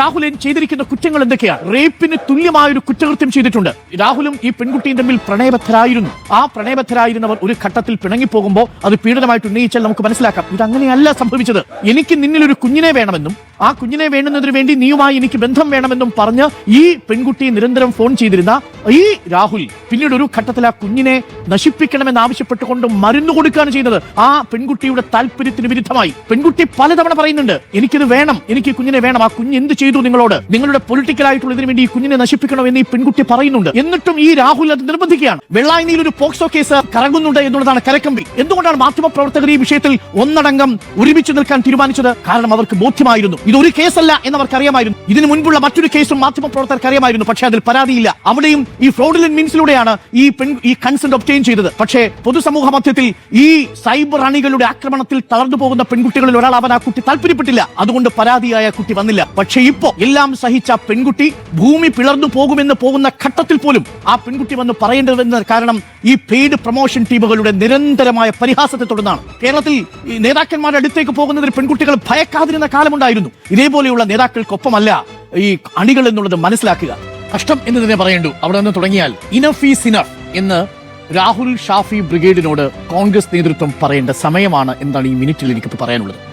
രാഹുൽ ചെയ്തിരിക്കുന്ന കുറ്റങ്ങൾ എന്തൊക്കെയാണ്? റേപ്പിന് തുല്യമായ ഒരു കുറ്റകൃത്യം ചെയ്തിട്ടുണ്ട്. രാഹുലും ഈ പെൺകുട്ടിയും തമ്മിൽ പ്രണയബദ്ധരായിരുന്നു. ആ പ്രണയബദ്ധരായിരുന്നവർ ഒരു ഘട്ടത്തിൽ പിണങ്ങിപ്പോകുമ്പോൾ അത് പീഡനമായിട്ട് ഉന്നയിച്ചാൽ നമുക്ക് മനസ്സിലാക്കാം. ഇത് അങ്ങനെയല്ല സംഭവിച്ചത്. എനിക്ക് നിന്നിൽ ഒരു കുഞ്ഞിനെ വേണമെന്നും ആ കുഞ്ഞിനെ വേണ്ടുന്നതിന് വേണ്ടി നീയുമായി എനിക്ക് ബന്ധം വേണമെന്നും പറഞ്ഞ് ഈ പെൺകുട്ടി നിരന്തരം ഫോൺ ചെയ്തിരുന്ന ഈ രാഹുൽ പിന്നീട് ഒരു ഘട്ടത്തിൽ ആ കുഞ്ഞിനെ നശിപ്പിക്കണമെന്ന് ആവശ്യപ്പെട്ടുകൊണ്ട് മരുന്ന് കൊടുക്കുകയാണ് ചെയ്യുന്നത്. ആ പെൺകുട്ടിയുടെ താല്പര്യത്തിന് വിരുദ്ധമായി. പെൺകുട്ടി പലതവണ പറയുന്നുണ്ട് എനിക്കിത് വേണം എനിക്ക് കുഞ്ഞിനെ വേണം. ആ കുഞ്ഞ് എന്ത് ചെയ്തു നിങ്ങളോട്? നിങ്ങളുടെ പൊളിറ്റിക്കൽ ആയിട്ടുള്ള ഇതിനു വേണ്ടി ഈ കുഞ്ഞിനെ നശിപ്പിക്കണം എന്ന് ഈ പെൺകുട്ടി പറയുന്നുണ്ട്. എന്നിട്ടും ഈ രാഹുൽ അത് നിർബന്ധിക്കുകയാണ്. വെള്ളായണിയിൽ ഒരു പോക്സോ കേസ് കറങ്ങുന്നുണ്ട് എന്നുള്ളതാണ് കരക്കമ്പി. എന്തുകൊണ്ടാണ് മാധ്യമ പ്രവർത്തകർ ഈ വിഷയത്തിൽ ഒന്നടങ്കം ഒരുമിച്ച് നിൽക്കാൻ തീരുമാനിച്ചത്? കാരണം അവർക്ക് ബോധ്യമായിരുന്നു. ഇത് ഒരു കേസല്ല എന്നവർക്ക് അറിയാമായിരുന്നു ഇതിനു മുൻപുള്ള മറ്റൊരു കേസും മാധ്യമ പ്രവർത്തകർക്ക് അറിയാമായിരുന്നു പക്ഷേ അതിൽ പരാതിയില്ല. അവിടെയും ഈ ഫ്രോഡിലൻ മീൻസിലൂടെയാണ് ഈ പെൺ ഈ കൺസെന്റ് ഒബ്റ്റെയിൻ ചെയ്തത്. പക്ഷേ പൊതുസമൂഹ മധ്യത്തിൽ ഈ സൈബർ അണികളുടെ ആക്രമണത്തിൽ തളർന്നു പോകുന്ന പെൺകുട്ടികളിൽ ഒരാൾ അവൻ ആ കുട്ടി താല്പര്യപ്പെട്ടില്ല. അതുകൊണ്ട് പരാതിയായ കുട്ടി വന്നില്ല. പക്ഷേ ഇപ്പോ എല്ലാം സഹിച്ച പെൺകുട്ടി ഭൂമി പിളർന്നു പോകുമെന്ന് പോകുന്ന ഘട്ടത്തിൽ പോലും ആ പെൺകുട്ടി വന്ന് പറയേണ്ടതെന്ന കാരണം ഈ പെയ്ഡ് പ്രൊമോഷൻ ടീമുകളുടെ നിരന്തരമായ പരിഹാസത്തെ തുടർന്നാണ്. കേരളത്തിൽ നേതാക്കന്മാരുടെ അടുത്തേക്ക് പോകുന്നതിൽ പെൺകുട്ടികൾ ഭയക്കാതിരുന്ന കാലമുണ്ടായിരുന്നു. ഇതേപോലെയുള്ള നേതാക്കൾക്കൊപ്പമല്ല ഈ അണികൾ എന്നുള്ളത് മനസ്സിലാക്കുക. കഷ്ടം എന്ന് തന്നെ പറയേണ്ടു. അവിടെ നിന്ന് തുടങ്ങിയാൽ ഇനഫ് ഈസ് ഇനഫ് എന്ന് രാഹുൽ ഷാഫി ബ്രിഗേഡിനോട് കോൺഗ്രസ് നേതൃത്വം പറയേണ്ട സമയമാണ് എന്നാണ് ഈ മിനിറ്റിൽ എനിക്കിപ്പോൾ പറയാനുള്ളത്.